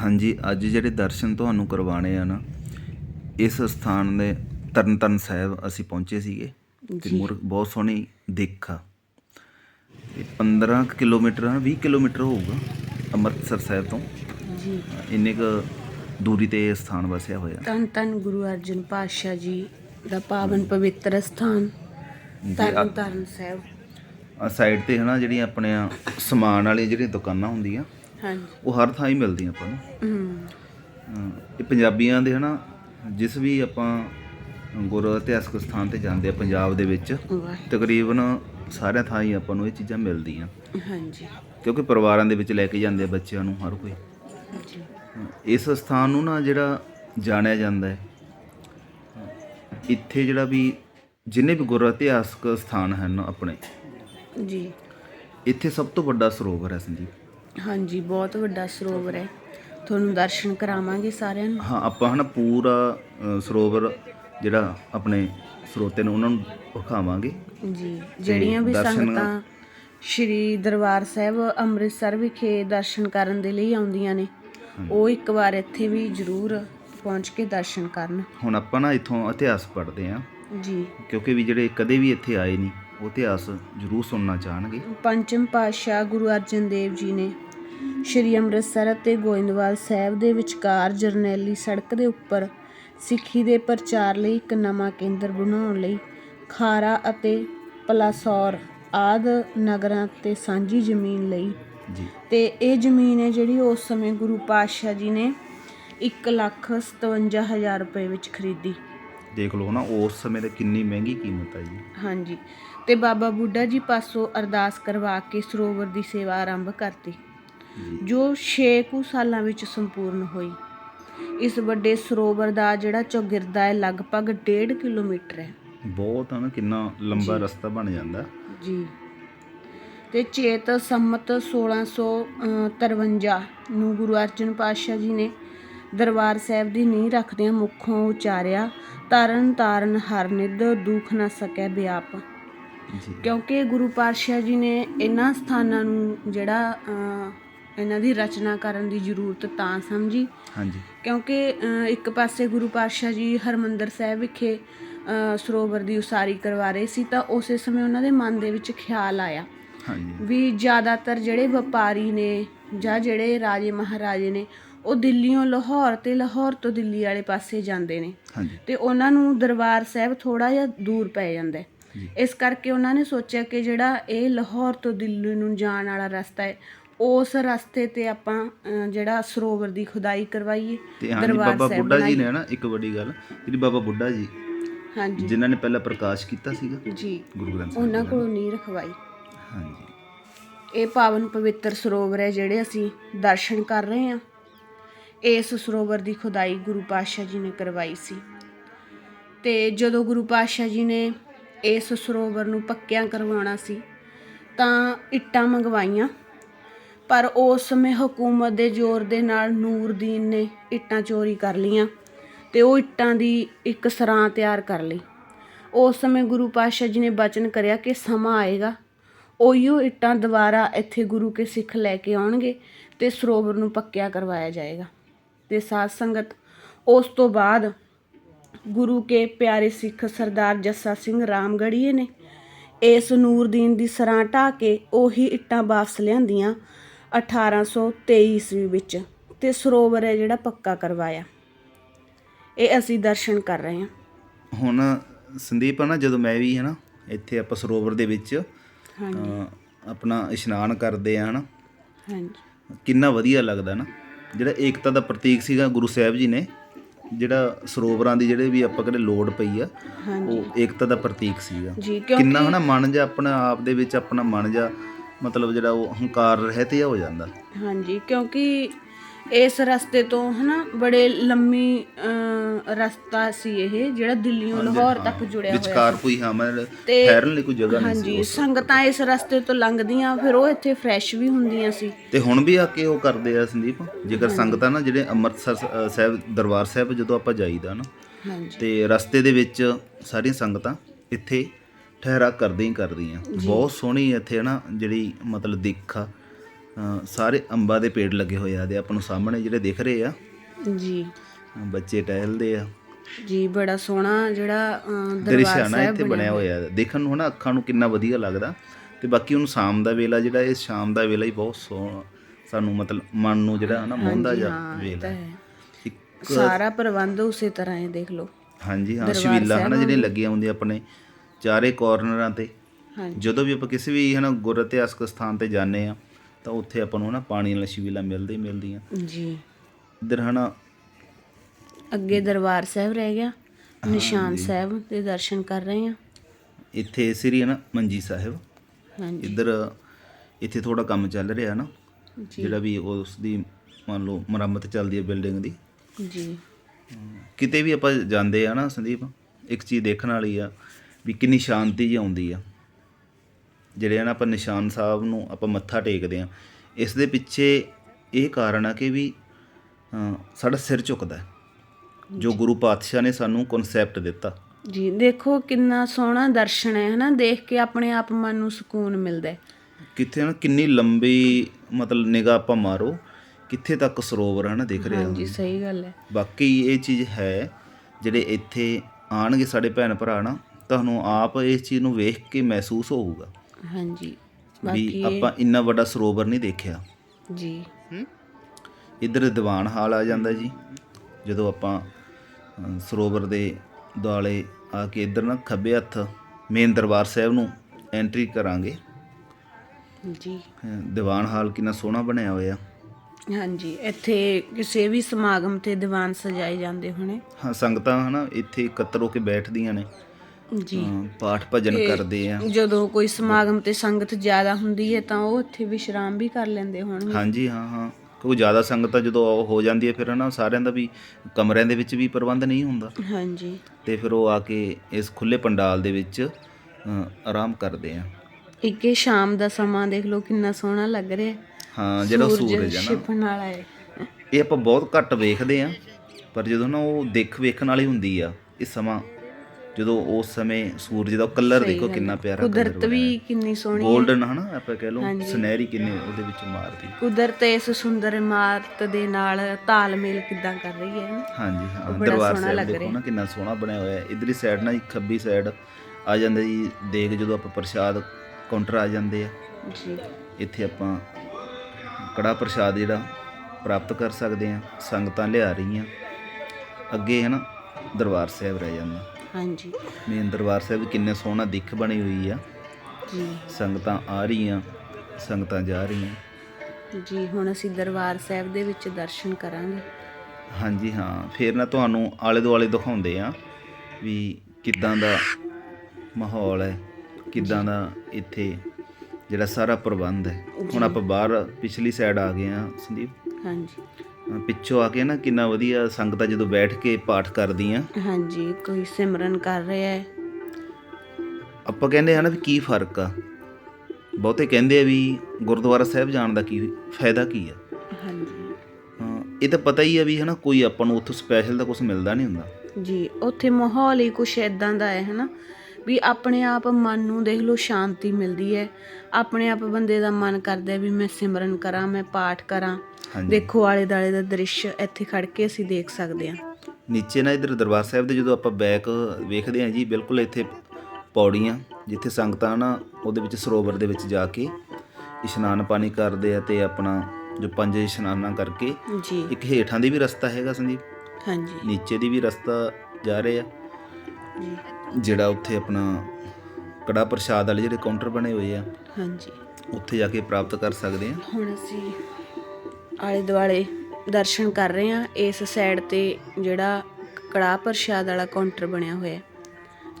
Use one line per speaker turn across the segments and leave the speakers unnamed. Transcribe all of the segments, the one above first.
ਹਾਂਜੀ ਅੱਜ ਜਿਹੜੇ ਦਰਸ਼ਨ ਤੁਹਾਨੂੰ ਕਰਵਾਣੇ ਆ ਨਾ ਇਸ ਸਥਾਨ ਦੇ ਤਰਨਤਨ ਸਾਹਿਬ ਅਸੀਂ ਪਹੁੰਚੇ ਸੀਗੇ। ਤੇ ਮੁਰ ਬਹੁਤ ਸੋਹਣੀ ਦਿੱਖ। ਆ ਇਹ 15 ਕੁ ਕਿਲੋਮੀਟਰ ਆ 20 ਕਿਲੋਮੀਟਰ ਹੋਊਗਾ ਅੰਮ੍ਰਿਤਸਰ ਸਾਹਿਬ ਤੋਂ।
ਜੀ।
ਇੰਨੇ ਕੁ ਦੂਰੀ ਤੇ ਇਹ ਸਥਾਨ ਵਸਿਆ ਹੋਇਆ।
ਧੰਨ ਧੰਨ ਗੁਰੂ ਅਰਜਨ ਪਾਤਸ਼ਾਹ ਜੀ ਦਾ ਪਾਵਨ ਪਵਿੱਤਰ ਸਥਾਨ ਤਾਰਨ ਸਾਹਿਬ।
ਆ ਸਾਈਡ ਤੇ ਹਨਾ ਜਿਹੜੀਆਂ ਆਪਣੇ ਸਮਾਨ ਵਾਲੀਆਂ ਜਿਹੜੀਆਂ ਦੁਕਾਨਾਂ ਹੁੰਦੀਆਂ
ਹਾਂਜੀ।
ਉਹ ਹਰ ਥਾਂ ਹੀ ਮਿਲਦੀਆਂ ਆਪਾਂ ਨੂੰ। ਅਮ ਇਹ ਪੰਜਾਬੀਆਂ ਦੇ ਹਨਾ ਜਿਸ ਵੀ ਆਪਾਂ ਗੁਰ ਇਤਿਹਾਸਕ ਸਥਾਨ ਤੇ ਜਾਂਦੇ ਆ ਪੰਜਾਬ ਦੇ ਵਿੱਚ ਤਕਰੀਬਨ ਸਾਰਿਆਂ ਥਾਂ ਹੀ ਆਪਾਂ ਨੂੰ ਇਹ ਚੀਜ਼ਾਂ ਮਿਲਦੀਆਂ।
ਹਾਂਜੀ।
ਕਿਉਂਕਿ ਪਰਿਵਾਰਾਂ ਦੇ ਵਿੱਚ ਲੈ ਕੇ ਜਾਂਦੇ ਆ ਬੱਚਿਆਂ ਨੂੰ ਹਰ ਕੋਈ।
ਜੀ।
ਇਸ ਸਥਾਨ ਨੂੰ ਨਾ ਜਿਹੜਾ ਜਾਣਿਆ ਜਾਂਦਾ ਹੈ ਇੱਥੇ ਜਿਹੜਾ ਵੀ ਜਿੰਨੇ ਵੀ ਗੁਰ ਇਤਿਹਾਸਕ ਸਥਾਨ ਹਨ ਆਪਣੇ
ਜੀ।
ਇੱਥੇ ਸਭ ਤੋਂ ਵੱਡਾ ਸਰੋਵਰ ਹੈ ਸੰਦੀਪ।
ਹਾਂਜੀ ਬਹੁਤ ਵੱਡਾ ਸਰੋਵਰ ਹੈ। ਤੁਹਾਨੂੰ ਦਰਸ਼ਨ ਕਰਾਵਾਂਗੇ ਸਾਰਿਆਂ ਨੂੰ।
ਹਾਂ ਆਪਾਂ ਹਨਾ ਪੂਰਾ ਅ, ਸਰੋਵਰ ਜਿਹੜਾ ਆਪਣੇ ਸਰੋਤੇ ਨੂੰ ਉਹਨਾਂ ਨੂੰ ਵਿਖਾਵਾਂਗੇ।
ਜੀ ਜਿਹੜੀਆਂ ਵੀ
ਦਰਸ਼ਨ-
ਸੰਗਤਾਂ ਸ਼੍ਰੀ ਦਰਬਾਰ ਸਾਹਿਬ ਅੰਮ੍ਰਿਤਸਰ ਵਿਖੇ ਦਰਸ਼ਨ ਕਰਨ ਦੇ ਲਈ ਆਉਂਦੀਆਂ ਨੇ ਉਹ ਇੱਕ ਵਾਰ ਇੱਥੇ ਵੀ ਜ਼ਰੂਰ ਪਹੁੰਚ ਕੇ ਦਰਸ਼ਨ ਕਰਨ।
ਹੁਣ ਆਪਾਂ ਨਾ ਇੱਥੋਂ ਇਤਿਹਾਸ ਪੜ੍ਹਦੇ ਆਂ
ਜੀ।
ਕਿਉਂਕਿ ਵੀ ਜਿਹੜੇ ਕਦੇ ਵੀ ਇੱਥੇ ਆਏ ਨਹੀਂ ਉਹ ਇਤਿਹਾਸ ਜ਼ਰੂਰ ਸੁਣਨਾ ਚਾਹਣਗੇ।
ਪੰਚਮ ਪਾਤਸ਼ਾਹ ਗੁਰੂ ਅਰਜਨ ਦੇਵ ਜੀ ਨੇ ਸ਼੍ਰੀ ਅੰਮ੍ਰਿਤਸਰ ਅਤੇ ਗੋਇੰਦਵਾਲ ਸਾਹਿਬ ਦੇ ਵਿਚਕਾਰ ਜਰਨੈਲੀ ਸੜਕ ਦੇ ਉੱਪਰ ਸਿੱਖੀ ਦੇ ਪ੍ਰਚਾਰ ਲਈ ਇੱਕ ਨਵਾਂ ਕੇਂਦਰ ਬਣਾਉਣ ਲਈ ਖਾਰਾ ਅਤੇ ਪਲਾਸੌਰ ਆਦ ਨਗਰਾਂ ਤੇ ਸਾਂਝੀ ਜ਼ਮੀਨ ਲਈ।
ਜੀ।
ਤੇ ਇਹ ਜ਼ਮੀਨ ਹੈ ਜਿਹੜੀ ਉਸ ਸਮੇਂ ਗੁਰੂ ਪਾਤਸ਼ਾਹ ਜੀ ਨੇ 157000 ਰੁਪਏ ਵਿੱਚ ਖਰੀਦੀ।
ਦੇਖ ਲਓ ਨਾ ਉਸ ਸਮੇਂ ਤੇ ਕਿੰਨੀ ਮਹਿੰਗੀ ਕੀਮਤ ਹੈ ਜੀ
ਹਾਂਜੀ। ਤੇ ਬਾਬਾ ਬੁੱਢਾ ਜੀ ਪਾਸੋਂ ਅਰਦਾਸ ਕਰਵਾ ਕੇ ਸਰੋਵਰ ਦੀ ਸੇਵਾ ਆਰੰਭ ਕਰਤੀ।
ਜੀ
ਜੋ 6 ਕੁ ਸਾਲਾਂ ਵਿੱਚ ਸੰਪੂਰਨ ਹੋਈ। ਇਸ ਵੱਡੇ ਸਰੋਵਰ ਦਾ ਜਿਹੜਾ ਚੌਗਿਰਦਾ ਹੈ ਲਗਭਗ 1.5 ਕਿਲੋਮੀਟਰ ਹੈ।
ਬਹੁਤ ਨਾ ਕਿੰਨਾ ਲੰਬਾ ਰਸਤਾ ਬਣ ਜਾਂਦਾ।
ਜੀ। ਤੇ ਚੇਤ ਸੰਮਤ 1653 ਨੂੰ ਗੁਰੂ ਅਰਜਨ ਪਾਤਸ਼ਾਹ ਜੀ ਨੇ ਦਰਬਾਰ ਸਾਹਿਬ ਦੀ ਨੀਂਹ ਰੱਖਦਿਆਂ ਮੁਖੋਂ ਉਚਾਰਿਆ ਤਰਨ ਤਾਰਨ ਹਰ ਨਿਧ ਦੁਖ ਨਾ ਸਕੈ ਵਿਆਪ
ਜੀ
ਕਿਉਂਕਿ ਗੁਰੂ ਪਾਤਸ਼ਾਹ ਜੀ ਨੇ ਇਹਨਾਂ ਸਥਾਨਾਂ ਨੂੰ ਜਿਹੜਾ ਇਹਨਾਂ ਦੀ ਰਚਨਾ ਕਰਨ ਦੀ ਜ਼ਰੂਰਤ ਤਾਂ ਸਮਝੀ।
ਹਾਂਜੀ।
ਕਿਉਂਕਿ ਇੱਕ ਪਾਸੇ ਗੁਰੂ ਪਾਤਸ਼ਾਹ ਜੀ ਹਰਮੰਦਰ ਸਾਹਿਬ ਵਿਖੇ ਸਰੋਵਰ ਦੀ ਉਸਾਰੀ ਕਰਵਾ ਰਹੇ ਸੀ ਤਾਂ ਉਸੇ ਸਮੇਂ ਉਹਨਾਂ ਦੇ ਮਨ ਦੇ ਵਿੱਚ ਖਿਆਲ ਆਇਆ
ਹਾਂਜੀ।
ਵੀ ਜ਼ਿਆਦਾਤਰ ਜਿਹੜੇ ਵਪਾਰੀ ਨੇ ਜਾਂ ਜਿਹੜੇ ਰਾਜੇ ਮਹਾਰਾਜੇ ਨੇ ਉਹ ਦਿੱਲੀੋਂ ਲਾਹੌਰ ਤੇ ਲਾਹੌਰ ਤੋਂ ਦਿੱਲੀ ਵਾਲੇ ਪਾਸੇ ਜਾਂਦੇ ਨੇ।
ਹਾਂਜੀ।
ਤੇ ਉਹਨਾਂ ਨੂੰ ਦਰਬਾਰ ਸਾਹਿਬ ਥੋੜਾ ਜਿਹਾ ਦੂਰ ਪੈ ਜਾਂਦਾ ਹੈ। ਇਸ ਕਰਕੇ ਉਹਨਾਂ ਨੇ ਸੋਚਿਆ ਕਿ ਜਿਹੜਾ ਇਹ ਲਾਹੌਰ ਤੋਂ ਦਿੱਲੀ ਨੂੰ ਜਾਣ ਵਾਲਾ ਰਸਤਾ ਹੈ ਉਸ ਰਸਤੇ ਤੇ ਆਪਾਂ ਜਿਹੜਾ ਸਰੋਵਰ ਦੀ ਖੁਦਾਈ ਕਰਵਾਈਏ
ਹਾਂਜੀ ਬਾਬਾ ਬੁੱਢਾ ਜੀ ਨੇ ਨਾ ਇੱਕ ਵੱਡੀ ਗੱਲ ਜਿਹੜੀ ਬਾਬਾ ਬੁੱਢਾ ਜੀ
ਹਾਂਜੀ।
ਜਿਨ੍ਹਾਂ ਨੇ ਪਹਿਲਾਂ ਪ੍ਰਕਾਸ਼ ਕੀਤਾ ਸੀਗਾ
ਜੀ।
ਗੁਰੂ ਗ੍ਰੰਥ ਸਾਹਿਬ
ਉਹਨਾਂ ਕੋਲੋਂ ਨਹੀਂ ਰਖਵਾਈ।
ਹਾਂਜੀ।
ਇਹ ਪਾਵਨ ਪਵਿੱਤਰ ਸਰੋਵਰ ਹੈ ਜਿਹੜੇ ਅਸੀਂ ਦਰਸ਼ਨ ਕਰ ਰਹੇ ਹਾਂ। ਇਸ ਸਰੋਵਰ ਦੀ ਖੁਦਾਈ ਗੁਰੂ ਪਾਤਸ਼ਾਹ ਜੀ ਨੇ ਕਰਵਾਈ ਸੀ। ਤੇ ਜਦੋਂ ਗੁਰੂ ਪਾਤਸ਼ਾਹ ਜੀ ਨੇ ਇਸ ਸਰੋਵਰ ਨੂੰ ਪੱਕਿਆਂ ਕਰਵਾਉਣਾ ਸੀ, ਤਾਂ ਇੱਟਾਂ ਮੰਗਵਾਈਆਂ। ਪਰ ਉਸ ਸਮੇਂ ਹਕੂਮਤ ਦੇ ਜ਼ੋਰ ਦੇ ਨਾਲ ਨੂਰਦੀਨ ਨੇ ਇੱਟਾਂ ਚੋਰੀ ਕਰ ਲਈਆਂ ਤੇ ਉਹ ਇੱਟਾਂ ਦੀ ਇੱਕ ਸਰਾਂ ਤਿਆਰ ਕਰ ਲਈ। ਉਸ ਸਮੇਂ ਗੁਰੂ ਪਾਤਸ਼ਾਹ ਜੀ ਨੇ ਬਚਨ ਕਰਿਆ ਕਿ ਸਮਾਂ ਆਏਗਾ, ਉਹੀਓ ਇੱਟਾਂ ਦੁਬਾਰਾ ਇੱਥੇ ਗੁਰੂ ਕੇ ਸਿੱਖ ਲੈ ਕੇ ਆਉਣਗੇ ਤੇ ਸਰੋਵਰ ਨੂੰ ਪੱਕਿਆ ਕਰਵਾਇਆ ਜਾਏਗਾ। ਤੇ ਸਾਧ ਸੰਗਤ, ਉਸ ਤੋਂ ਬਾਅਦ ਗੁਰੂ ਕੇ ਪਿਆਰੇ ਸਿੱਖ ਸਰਦਾਰ ਜੱਸਾ ਸਿੰਘ ਰਾਮਗੜੀਏ ਨੇ ਇਸ ਨੂਰਦੀਨ ਦੀ ਸਰਾਂ ਢਾਹ ਕੇ ਉਹੀ ਇੱਟਾਂ ਵਾਪਸ ਲਿਆਂਦੀਆਂ 1823 ਈਸਵੀ ਵਿੱਚ ਤੇ ਸਰੋਵਰ ਹੈ ਜਿਹੜਾ ਪੱਕਾ ਕਰਵਾਇਆ। ਇਹ ਅਸੀਂ ਦਰਸ਼ਨ ਕਰ ਰਹੇ ਹਾਂ।
ਹੁਣ ਸੰਦੀਪ ਆ ਨਾ ਜਦੋਂ ਮੈਂ ਵੀ ਹੈ ਨਾ ਇੱਥੇ ਆਪਾਂ ਸਰੋਵਰ ਦੇ ਵਿੱਚ
ਹਾਂਜੀ।
ਆਪਣਾ ਇਸ਼ਨਾਨ ਕਰਦੇ ਆ ਹਨਾ
ਹਾਂਜੀ।
ਕਿੰਨਾ ਵਧੀਆ ਲੱਗਦਾ ਨਾ। ਜਿਹੜਾ ਏਕਤਾ ਦਾ ਪ੍ਰਤੀਕ ਸੀਗਾ ਗੁਰੂ ਸਾਹਿਬ ਜੀ ਨੇ ਜਿਹੜਾ ਸਰੋਵਰਾਂ ਦੀ ਜਿਹੜੇ ਵੀ ਆਪਾਂ ਕਹਿੰਦੇ ਲੋੜ ਪਈ ਆ ਉਹ ਏਕਤਾ ਦਾ ਪ੍ਰਤੀਕ ਸੀਗਾ। ਕਿੰਨਾ ਹਨਾ ਮਨ ਜਾ ਆਪਣਾ ਆਪ ਦੇ ਵਿੱਚ ਆਪਣਾ ਮਨ ਜਾ ਮਤਲਬ ਜਿਹੜਾ ਉਹ ਹੰਕਾਰ ਰਹਿਤ ਜਿਹਾ ਹੋ ਜਾਂਦਾ।
ਹਾਂਜੀ ਕਿਉਂਕਿ ਇਸ ਰਸਤੇ ਤੋਂ ਹਨਾ ਬੜੇ ਲੰਮੀ ਰਸਤਾ ਸੀ ਇਹ ਜਿਹੜਾ ਦਿੱਲੀੋਂ ਲਾਹੌਰ ਤੱਕ ਜੁੜਿਆ ਹੋਇਆ
ਵਿਚਕਾਰ ਕੋਈ ਹਾਂ ਮਤਲਬ
ਤੇ-
ਠਹਿਰਨ ਲਈ ਕੋਈ ਜਗ੍ਹਾ ਨਹੀਂ ਸੀ
ਹਾਂਜੀ ਸੰਗਤਾਂ ਇਸ ਰਸਤੇ ਤੋਂ ਲੰਘਦੀਆਂ ਫਿਰ ਉਹ ਇੱਥੇ ਫਰੈਸ਼ ਵੀ ਹੁੰਦੀਆਂ ਸੀ।
ਤੇ ਹੁਣ ਵੀ ਆ ਕੇ ਉਹ ਕਰਦੇ ਆ ਸੰਦੀਪ? ਜੇਕਰ ਸੰਗਤਾਂ ਨਾ ਜਿਹੜੇ ਅੰਮ੍ਰਿਤਸਰ ਸਾਹਿਬ ਦਰਬਾਰ ਸਾਹਿਬ ਜਦੋਂ ਆਪਾਂ ਜਾਈਦਾ ਨਾ
ਹਾਂਜੀ।
ਤੇ ਰਸਤੇ ਦੇ ਵਿੱਚ ਸਾਰੀਆਂ ਸੰਗਤਾਂ ਇੱਥੇ ਠਹਿਰਾ ਕਰਦੀਆਂ ਹੀ ਕਰਦੀਆਂ। ਬਹੁਤ ਸੋਹਣੀ ਇੱਥੇ ਨਾ ਜਿਹੜੀ ਮਤਲਬ ਦਿੱਖ ਸਾਰੇ ਅੰਬਾਂ ਦੇ ਪੇੜ ਲੱਗੇ ਹੋਏ ਆ ਦੇ ਆਪਾਂ ਨੂੰ ਸਾਹਮਣੇ ਜਿਹੜੇ ਦਿਖ ਰਹੇ ਆ
ਜੀ।
ਬੱਚੇ ਟਹਿਲਦੇ ਆ।
ਜੀ ਬੜਾ ਸੋਹਣਾ ਜਿਹੜਾ
ਨਾ
ਸਾਹਿਬ
ਇੱਥੇ ਬਣਿਆ ਹੋਇਆ। ਦੇਖਣ ਨੂੰ ਹਨਾ ਅੱਖਾਂ ਨੂੰ ਕਿੰਨਾ ਵਧੀਆ ਲੱਗਦਾ। ਤੇ ਬਾਕੀ ਉਹਨੂੰ ਸ਼ਾਮ ਦਾ ਵੇਲਾ ਜਿਹੜਾ ਇਹ ਸ਼ਾਮ ਦਾ ਵੇਲਾ ਹੀ ਬਹੁਤ ਸੋਹਣਾ ਸਾਨੂੰ ਮਤਲਬ ਮਨ ਨੂੰ ਜਿਹੜਾ ਹਨਾ ਮੋਹਦਾ ਜਾ
ਹਾਂ,
ਵੇਲਾ।
ਹੈ। ਸਾਰਾ ਪ੍ਰਬੰਧ ਉਸੇ ਤਰ੍ਹਾਂ ਹੈ ਦੇਖ ਲਓ।
ਹਾਂਜੀ ਹਾਂ ਸ਼ਵੀਲਾ ਹਨਾ ਜਿਹੜੀਆਂ ਲੱਗੀਆਂ ਹੁੰਦੀਆਂ ਆਪਣੇ ਚਾਰੇ ਕਾਰਨਰਾਂ ਤੇ।
ਹਾਂਜੀ।
ਜਦੋਂ ਵੀ ਆਪਾਂ ਕਿਸੇ ਵੀ ਹਨਾ ਗੁਰ ਇਤਿਹਾਸਕ ਸਥਾਨ ਤੇ ਜਾਂਦੇ ਆ ਤਾਂ ਉੱਥੇ ਆਪਾਂ ਨੂੰ ਹਨਾ ਪਾਣੀ ਨਾਲ ਸ਼ਵੀਲਾ ਮਿਲਦੇ ਹੀ ਮਿਲਦੀਆਂ।
ਜੀ।
ਇੱਧਰ ਹਨਾ
ਅੱਗੇ ਦਰਬਾਰ ਸਾਹਿਬ ਰਹਿ ਗਿਆ ਨਿਸ਼ਾਨ ਸਾਹਿਬ ਦੇ ਦਰਸ਼ਨ ਕਰ ਰਹੇ ਹਾਂ।
ਇੱਥੇ ਸ੍ਰੀ ਹਨਾ ਮੰਜੀ ਸਾਹਿਬ।
ਹਾਂਜੀ।
ਇੱਧਰ ਇੱਥੇ ਥੋੜਾ ਕੰਮ ਚੱਲ ਰਿਹਾ ਨਾ ਜਿਹੜਾ ਵੀ ਉਸ ਦੀ ਮੰਨ ਲਓ ਮੁਰੰਮਤ ਚੱਲਦੀ ਹੈ ਬਿਲਡਿੰਗ ਦੀ।
ਜੀ।
ਕਿਤੇ ਵੀ ਆਪਾਂ ਜਾਂਦੇ ਆ ਨਾ ਸੰਦੀਪ ਇੱਕ ਚੀਜ਼ ਦੇਖਣ ਵਾਲੀ ਆ ਵੀ ਕਿੰਨੀ ਸ਼ਾਂਤੀ ਜੀ ਆਉਂਦੀ ਆ। ਜਿਹੜੇ ਆ ਨਾ ਆਪਾਂ ਨਿਸ਼ਾਨ ਸਾਹਿਬ ਨੂੰ ਆਪਾਂ ਮੱਥਾ ਟੇਕਦੇ ਆ ਇਸ ਦੇ ਪਿੱਛੇ ਇਹ ਕਾਰਨ ਆ ਕਿ ਵੀ ਸਾਡਾ ਸਿਰ ਝੁਕਦਾ ਹੈ। ਜੋ ਗੁਰੂ ਪਾਤਸ਼ਾਹ ਨੇ ਸਾਨੂੰ ਕਨਸੈਪਟ ਦਿੱਤਾ।
ਜੀ ਦੇਖੋ ਕਿੰਨਾ ਸੋਹਣਾ ਦਰਸ਼ਨ ਹੈ ਹਨਾ? ਦੇਖ ਕੇ ਆਪਣੇ ਆਪ ਮਨ ਨੂੰ ਸਕੂਨ ਮਿਲਦਾ ਹੈ।
ਕਿੱਥੇ ਨਾ ਕਿੰਨੀ ਲੰਬੀ ਮਤਲਬ ਨਿਗਾਹ ਆਪਾਂ ਮਾਰੋ ਕਿੱਥੇ ਤੱਕ ਸਰੋਵਰ ਹੈ ਨਾ ਦਿਖ ਰਿਹਾ
ਹਾਂਜੀ ਸਹੀ ਗੱਲ ਹੈ।
ਬਾਕੀ ਇਹ ਚੀਜ਼ ਹੈ ਜਿਹੜੇ ਇੱਥੇ ਆਣਗੇ ਸਾਡੇ ਭੈਣ ਭਰਾ ਨਾ ਤੁਹਾਨੂੰ ਆਪ ਇਸ ਚੀਜ਼ ਨੂੰ ਵੇਖ ਕੇ ਮਹਿਸੂਸ ਹੋਊਗਾ।
ਹਾਂਜੀ।
ਵੀ
ਬਾਕੀ
ਆਪਾਂ ਇੰਨਾ ਵੱਡਾ ਸਰੋਵਰ ਨਹੀਂ ਦੇਖਿਆ।
ਜੀ।
ਇੱਧਰ ਦੀਵਾਨ ਹਾਲ ਆ ਜਾਂਦਾ ਜੀ। ਜਦੋਂ ਆਪਾਂ ਅ, ਸਰੋਵਰ ਦੇ ਦੁਆਲੇ ਆ ਕੇ ਇੱਧਰ ਨਾ ਖੱਬੇ ਹੱਥ ਮੇਨ ਦਰਬਾਰ ਸਾਹਿਬ ਨੂੰ ਐਂਟਰੀ ਕਰਾਂਗੇ।
ਜੀ।
ਅ, ਦੀਵਾਨ ਹਾਲ ਕਿੰਨਾ ਸੋਹਣਾ ਬਣਿਆ ਹੋਇਆ।
ਹਾਂਜੀ ਇੱਥੇ ਕਿਸੇ ਵੀ ਸਮਾਗਮ ਤੇ ਦੀਵਾਨ ਸਜਾਏ ਜਾਂਦੇ ਹੋਣੇ।
ਹਾਂ ਸੰਗਤਾਂ ਹਨਾ ਇੱਥੇ ਇਕੱਤਰ ਹੋ ਕੇ ਬੈਠਦੀਆਂ ਨੇ।
ਜੀ।
ਪਾਠ ਭਜਨ ਕਰਦੇ ਆ।
ਜਦੋਂ ਕੋਈ ਸਮਾਗਮ ਤੇ ਸੰਗਤ ਜ਼ਿਆਦਾ ਹੁੰਦੀ ਹੈ ਤਾਂ ਉਹ ਇੱਥੇ ਵਿਸ਼ਰਾਮ ਵੀ ਕਰ ਲੈਂਦੇ ਹੋਣਗੇ।
ਹਾਂਜੀ ਹਾਂ ਹਾਂ। ਕਿਉਂਕਿ ਜ਼ਿਆਦਾ ਸੰਗਤ ਆ ਜਦੋਂ ਉਹ ਹੋ ਜਾਂਦੀ ਹੈ ਫਿਰ ਨਾ ਸਾਰਿਆਂ ਦਾ ਵੀ ਕਮਰਿਆਂ ਦੇ ਵਿੱਚ ਵੀ ਪ੍ਰਬੰਧ ਨਹੀਂ ਹੁੰਦਾ।
ਹਾਂਜੀ।
ਤੇ ਫਿਰ ਉਹ ਆ ਕੇ ਇਸ ਖੁੱਲੇ ਪੰਡਾਲ ਦੇ ਵਿੱਚ ਅ, ਆਰਾਮ ਕਰਦੇ ਆ।
ਇੱਕ ਇਹ ਸ਼ਾਮ ਦਾ ਸਮਾਂ ਦੇਖ ਲਓ ਕਿੰਨਾ ਸੋਹਣਾ ਲੱਗ ਰਿਹਾ। ਹੈ
ਹਾਂ ਜਿਹੜਾ ਸੂਰਜ ਹੈ ਨਾ।
ਛਿਪਣ ਵਾਲਾ ਹੈ।
ਇਹ ਆਪਾਂ ਬਹੁਤ ਘੱਟ ਵੇਖਦੇ ਆ ਪਰ ਜਦੋਂ ਨਾ ਉਹ ਦੇਖ ਵੇਖਣ ਵਾਲੀ ਹੁੰਦੀ ਆ ਇਹ ਸਮਾਂ ਜਦੋਂ ਉਸ ਸਮੇਂ ਸੂਰਜ ਦਾ ਕਲਰ ਦੇਖੋ ਕਿੰਨਾ ਪਿਆਰਾ
ਕੁਦਰਤ ਵੀ ਕਿੰਨੀ ਸੋਹਣੀ
골ਡਨ ਹਨਾ ਆਪਾਂ ਕਹਿ ਲਓ ਸੁਨਹਿਰੀ ਕਿੰਨੇ ਉਹਦੇ ਵਿੱਚ ਮਾਰਦੀ
ਕੁਦਰਤ ਇਸ ਸੁੰਦਰ ਇਮਾਰਤ ਦੇ ਨਾਲ ਤਾਲਮੇਲ ਕਿਦਾਂ ਕਰ ਰਹੀ ਹੈ
ਹਾਂਜੀ ਹਾਂ ਦਰਬਾਰ ਸਾਹਿਬ ਦੇਖੋ ਨਾ ਕਿੰਨਾ ਸੋਹਣਾ ਬਣਿਆ ਹੋਇਆ ਹੈ। ਇਧਰਲੀ ਸਾਈਡ ਨਾ ਜੀ ਖੱਬੀ ਸਾਈਡ ਆ ਜਾਂਦੇ ਜੀ ਦੇਖ ਜਦੋਂ ਆਪਾਂ ਪ੍ਰਸ਼ਾਦ ਕਾਊਂਟਰ ਆ ਜਾਂਦੇ ਆ।
ਜੀ।
ਇੱਥੇ ਆਪਾਂ ਕੜਾ ਪ੍ਰਸ਼ਾਦ ਜਿਹੜਾ ਪ੍ਰਾਪਤ ਕਰ ਸਕਦੇ ਆ ਸੰਗਤਾਂ ਲਿਆ ਰਹੀਆਂ। ਅੱਗੇ ਹੈ ਨਾ ਦਰਬਾਰ ਸਾਹਿਬ ਰਹਿ ਜਾਂਦਾ।
ਹਾਂਜੀ।
ਮੇਨ ਦਰਬਾਰ ਸਾਹਿਬ ਕਿੰਨੇ ਸੋਹਣਾ ਦਿੱਖ ਬਣੀ ਹੋਈ ਆ।
ਜੀ।
ਸੰਗਤਾਂ ਆ ਰਹੀਆਂ ਸੰਗਤਾਂ ਜਾ ਰਹੀਆਂ।
ਜੀ ਹੁਣ ਅਸੀਂ ਦਰਬਾਰ ਸਾਹਿਬ ਦੇ ਵਿੱਚ ਦਰਸ਼ਨ ਕਰਾਂਗੇ।
ਹਾਂਜੀ ਹਾਂ। ਫਿਰ ਨਾ ਤੁਹਾਨੂੰ ਆਲੇ ਦੁਆਲੇ ਦਿਖਾਉਂਦੇ ਆ ਵੀ ਕਿੱਦਾਂ ਦਾ ਮਾਹੌਲ ਹੈ ਕਿੱਦਾਂ ਦਾ ਇੱਥੇ ਜਿਹੜਾ ਸਾਰਾ ਪ੍ਰਬੰਧ ਹੈ। ਹੁਣ ਆਪਾਂ ਬਾਹਰ ਪਿਛਲੀ ਸਾਈਡ ਆ ਗਏ ਆ ਸੰਦੀਪ।
ਹਾਂਜੀ।
ਪਿੱਛੋਂ ਆ ਕੇ ਨਾ ਕਿੰਨਾ ਵਧੀਆ ਸੰਗਤਾਂ ਜਦੋਂ ਬੈਠ ਕੇ ਪਾਠ ਕਰਦੀਆਂ।
ਹਾਂਜੀ ਕੋਈ ਸਿਮਰਨ ਕਰ ਰਿਹਾ ਹੈ।
ਆਪਾਂ ਕਹਿੰਦੇ ਆ ਨਾ ਵੀ ਕੀ ਫ਼ਰਕ ਆ? ਬਹੁਤੇ ਕਹਿੰਦੇ ਆ ਵੀ ਗੁਰਦੁਆਰਾ ਸਾਹਿਬ ਜਾਣ ਦਾ ਕੀ ਫਾਇਦਾ ਕੀ ਆ?
ਹਾਂਜੀ।
ਇਹ ਤਾਂ ਪਤਾ ਹੀ ਆ ਵੀ ਹਨਾ ਕੋਈ ਆਪਾਂ ਨੂੰ ਉੱਥੋਂ ਸਪੈਸ਼ਲ ਦਾ ਕੁਝ ਮਿਲਦਾ ਨਹੀਂ ਹੁੰਦਾ।
ਜੀ ਉੱਥੇ ਮਾਹੌਲ ਹੀ ਕੁਛ ਇਦਾਂ ਦਾ ਹੈ ਹਨਾ ਵੀ ਆਪਣੇ ਆਪ ਮਨ ਨੂੰ ਦੇਖ ਲਓ ਸ਼ਾਂਤੀ ਮਿਲਦੀ ਹੈ। ਆਪਣੇ ਆਪ ਬੰਦੇ ਦਾ ਮਨ ਕਰਦਾ ਵੀ ਮੈਂ ਸਿਮਰਨ ਕਰਾਂ ਮੈਂ ਪਾਠ ਕਰਾਂ। ਦੇਖੋ ਆਲੇ ਦਾਲੇ ਦਾ ਦ੍ਰਿਸ਼ ਇੱਥੇ ਖੜ ਕੇ ਅਸੀਂ ਦੇਖ ਸਕਦੇ ਹਾਂ।
ਨੀਚੇ ਨਾ ਇਧਰ ਦਰਬਾਰ ਸਾਹਿਬ ਦੇ ਜਦੋਂ ਆਪਾਂ ਬੈਕ ਵੇਖਦੇ ਹਾਂ ਜੀ ਬਿਲਕੁਲ ਇੱਥੇ ਪੌੜੀਆਂ ਜਿੱਥੇ ਸੰਗਤਾਂ ਨਾ ਉਹਦੇ ਵਿੱਚ ਸਰੋਵਰ ਦੇ ਵਿੱਚ ਜਾ ਕੇ ਇਸ਼ਨਾਨ ਪਾਣੀ ਕਰਦੇ ਆ ਤੇ ਆਪਣਾ ਜੋ ਪੰਜ ਇਸ਼ਨਾਨਾਂ ਕਰਕੇ
ਜੀ।
ਇੱਕ ਹੇਠਾਂ ਦੀ ਵੀ ਰਸਤਾ ਹੈਗਾ ਸੰਦੀਪ।
ਹਾਂਜੀ।
ਨੀਚੇ ਦੀ ਵੀ ਰਸਤਾ ਜਾ ਰਹੇ ਆ।
ਜੀ।
ਜਿਹੜਾ ਉੱਥੇ ਆਪਣਾ ਕੜਾ ਪ੍ਰਸ਼ਾਦ ਵਾਲੇ ਜਿਹੜੇ ਕਾਊਂਟਰ ਬਣੇ ਹੋਏ ਆ
ਹਾਂਜੀ।
ਉੱਥੇ ਜਾ ਕੇ ਪ੍ਰਾਪਤ ਕਰ ਸਕਦੇ ਆ
ਹੁਣ ਅਸੀਂ ਆਲੇ ਦੁਆਲੇ ਦਰਸ਼ਨ ਕਰ ਰਹੇ ਹਾਂ। ਇਸ ਸਾਈਡ ਤੇ ਜਿਹੜਾ ਕੜਾਹ ਪ੍ਰਸ਼ਾਦ ਵਾਲਾ ਕਾਊਂਟਰ ਬਣਿਆ ਹੋਇਆ ਹੈ।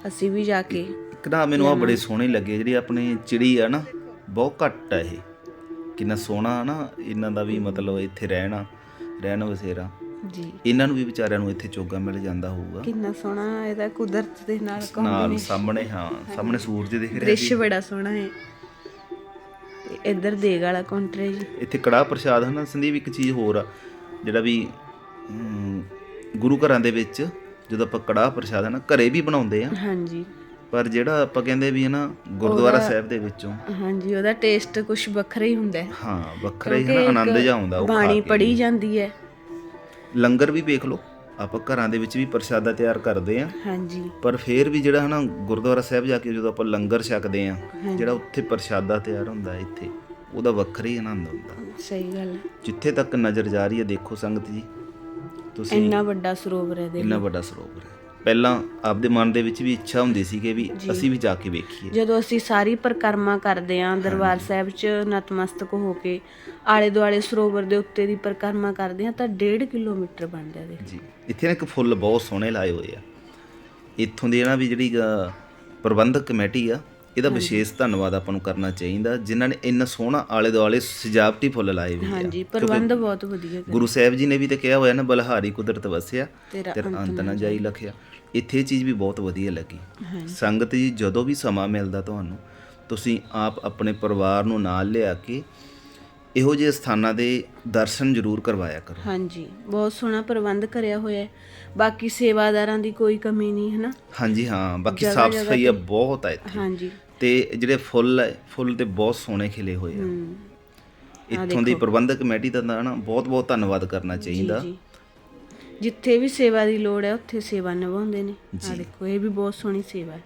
ਅਸੀਂ ਵੀ ਜਾ ਕੇ
ਨਾ ਮੈਨੂੰ ਆ ਬੜੇ ਸੋਹਣੇ ਲੱਗੇ। ਜਿਹੜੀ ਆਪਣੀ ਚਿੜੀ ਆ ਨਾ ਬਹੁਤ ਘੱਟ ਆ ਇਹ। ਕਿੰਨਾ ਸੋਹਣਾ ਨਾ ਇਹਨਾਂ ਦਾ ਵੀ ਮਤਲਬ ਇੱਥੇ ਰਹਿਣਾ ਰਹਿਣ ਵਸੇਰਾ
ਜੀ।
ਇਹਨਾਂ ਨੂੰ ਵੀ ਵਿਚਾਰਿਆਂ ਨੂੰ ਇੱਥੇ ਚੋਗਾ ਮਿਲ ਜਾਂਦਾ ਹੋਊਗਾ।
ਕਿੰਨਾ ਸੋਹਣਾ ਇਹਦਾ ਕੁਦਰਤ ਦੇ ਨਾਲ
ਨਾਲ
ਕੰਬੀਨੇਸ਼ਨ
ਸਾਹਮਣੇ ਹਾਂ ਸਾਹਮਣੇ ਸੂਰਜ ਦਿਖ ਰਿਹਾ
ਦ੍ਰਿਸ਼ ਬੜਾ ਸੋਹਣਾ ਹੈ। ਤੇ ਇੱਧਰ ਦੇਗ ਵਾਲਾ ਕਾਊਂਟਰ ਹੈ ਜੀ।
ਇੱਥੇ ਕੜਾਹ ਪ੍ਰਸ਼ਾਦ ਹਨਾ ਸੰਦੀਪ ਇੱਕ ਚੀਜ਼ ਹੋਰ ਆ ਜਿਹੜਾ ਵੀ ਅਮ, ਗੁਰੂ ਘਰਾਂ ਦੇ ਵਿੱਚ ਜਦੋਂ ਆਪਾਂ ਕੜਾਹ ਪ੍ਰਸ਼ਾਦ ਹੈ ਨਾ ਘਰੇ ਵੀ ਬਣਾਉਂਦੇ ਆ।
ਹਾਂਜੀ।
ਪਰ ਜਿਹੜਾ ਆਪਾਂ ਕਹਿੰਦੇ ਵੀ ਹੈ ਨਾ ਗੁਰਦੁਆਰਾ ਸਾਹਿਬ ਦੇ ਵਿੱਚੋਂ।
ਹਾਂਜੀ ਉਹਦਾ ਟੇਸਟ ਕੁਝ ਵੱਖਰਾ ਹੀ ਹੁੰਦਾ ਹੈ।
ਹਾਂ ਵੱਖਰਾ ਹੀ ਹੈ
ਕਿਉਂਕਿ
ਆਨੰਦ
ਇੱਕ
ਜਿਹਾ ਆਉਂਦਾ ਉਹ ਖਾ
ਬਾਣੀ
ਕੇ।
ਪੜੀ ਜਾਂਦੀ ਹੈ।
ਲੰਗਰ ਵੀ ਵੇਖ ਲਓ। ਆਪਾਂ ਘਰਾਂ ਦੇ ਵਿੱਚ ਵੀ ਪ੍ਰਸ਼ਾਦਾ ਤਿਆਰ ਕਰਦੇ ਆ।
ਹਾਂਜੀ।
ਪਰ ਫੇਰ ਵੀ ਜਿਹੜਾ ਹਨਾ ਗੁਰਦੁਆਰਾ ਸਾਹਿਬ ਜਾ ਕੇ ਜਦੋਂ ਆਪਾਂ ਲੰਗਰ ਛਕਦੇ ਆ ਜਿਹੜਾ ਉੱਥੇ ਪ੍ਰਸ਼ਾਦਾ ਤਿਆਰ ਹੁੰਦਾ ਇੱਥੇ ਉਹਦਾ ਵੱਖਰਾ ਹੀ ਆਨੰਦ ਹੁੰਦਾ।
ਸਹੀ ਗੱਲ ਹੈ
ਜਿੱਥੇ ਤੱਕ ਨਜ਼ਰ ਜਾ ਰਹੀ ਹੈ ਦੇਖੋ ਸੰਗਤ ਜੀ ਤੁਸੀਂ
ਇੰਨਾ ਵੱਡਾ ਸਰੋਵਰ ਹੈ ਦੇ
ਇੰਨਾ ਵੱਡਾ ਸਰੋਵਰ ਹੈ। ਪਹਿਲਾਂ ਆਪਦੇ ਮਨ ਦੇ ਵਿੱਚ ਵੀ ਇੱਛਾ ਹੁੰਦੀ ਸੀ ਕਿ ਵੀ ਅਸੀਂ ਵੀ ਜਾ ਕੇ ਵੇਖੀਏ।
ਜਦੋਂ ਅਸੀਂ ਸਾਰੀ ਪਰਿਕਰਮਾ ਕਰਦੇ ਆਂ ਦਰਬਾਰ ਸਾਹਿਬ 'ਚ ਨਤਮਸਤਕ ਹੋ ਕੇ ਆਲੇ ਦੁਆਲੇ ਸਰੋਵਰ ਦੇ ਉੱਤੇ ਦੀ ਪਰਿਕਰਮਾ ਕਰਦੇ ਆਂ ਤਾਂ 1.5 ਕਿਲੋਮੀਟਰ ਬਣਦਾ ਦੇ
ਜੀ ਇੱਥੇ ਨਾ ਇੱਕ ਫੁੱਲ ਬਹੁਤ ਸੋਹਣੇ ਲਾਏ ਹੋਏ ਆ। ਇੱਥੋਂ ਦੀ ਨਾ ਵੀ ਜਿਹੜੀ ਅ, ਪ੍ਰਬੰਧਕ ਕਮੇਟੀ ਆ ਇਹਦਾ ਵਿਸ਼ੇਸ਼ ਧੰਨਵਾਦ ਆਪਾਂ ਨੂੰ ਕਰਨਾ ਚਾਹੀਦਾ। ਜਿਨ੍ਹਾਂ ਨੇ ਇੰਨਾ ਸੋਹਣਾ ਆਲੇ ਦੁਆਲੇ ਸਜਾਵਟੀ ਫੁੱਲ ਲਾਏ ਹੋਏ ਆ।
ਹਾਂਜੀ ਪ੍ਰਬੰਧ ਬਹੁਤ ਵਧੀਆ
ਗੁਰੂ ਸਾਹਿਬ ਜੀ ਨੇ ਵੀ ਤੇ ਕਿਹਾ ਹੋਇਆ ਨਾ ਬਲਹਾਰੀ ਕੁਦਰਤ ਵਸਿਆ
ਤੇਰਾ
ਅੰਤ ਨਾ ਜਾਈ। ਲਖਿਆ। ਇੱਥੇ ਚੀਜ਼ ਵੀ ਬਹੁਤ ਵਧੀਆ ਲੱਗੀ। ਸੰਗਤ ਜੀ ਜਦੋਂ ਵੀ ਸਮਾਂ ਮਿਲਦਾ ਤੁਹਾਨੂੰ ਤੁਸੀਂ ਆਪ ਆਪਣੇ ਪਰਿਵਾਰ ਨੂੰ ਨਾਲ ਲਿਆ ਕੇ ਇਹੋ ਜਿਹੇ ਸਥਾਨਾਂ ਦੇ ਦਰਸ਼ਨ ਜ਼ਰੂਰ ਕਰਵਾਇਆ ਕਰੋ।
ਹਾਂਜੀ ਬਹੁਤ ਸੋਹਣਾ ਪ੍ਰਬੰਧ ਕਰਿਆ ਹੋਇਆ ਹੈ। ਬਾਕੀ ਸੇਵਾਦਾਰਾਂ ਦੀ ਕੋਈ ਕਮੀ ਨਹੀਂ ਹੈ ਨਾ
ਹਾਂਜੀ ਹਾਂ ਬਾਕੀ ਸਾਫ਼ ਸਫ਼ਾਈ ਬਹੁਤ ਹੈ ਇੱਥੇ।
ਹਾਂਜੀ।
ਤੇ ਜਿਹੜੇ ਫੁੱਲ ਹੈ ਫੁੱਲ ਤੇ ਬਹੁਤ ਸੋਹਣੇ ਖਿਲੇ ਹੋਏ ਆ। ਇੱਥੋਂ ਦੀ ਪ੍ਰਬੰਧਕ ਕਮੇਟੀ ਦਾ ਨਾ ਬਹੁਤ ਬਹੁਤ ਧੰਨਵਾਦ ਕਰਨਾ ਚਾਹੀਦਾ।
ਜਿੱਥੇ ਵੀ ਸੇਵਾ ਦੀ ਲੋੜ ਹੈ ਉੱਥੇ ਸੇਵਾ ਨਿਭਾਉਂਦੇ ਨੇ। ਆ ਦੇਖੋ ਇਹ ਵੀ ਬਹੁਤ ਸੋਹਣੀ ਸੇਵਾ ਹੈ।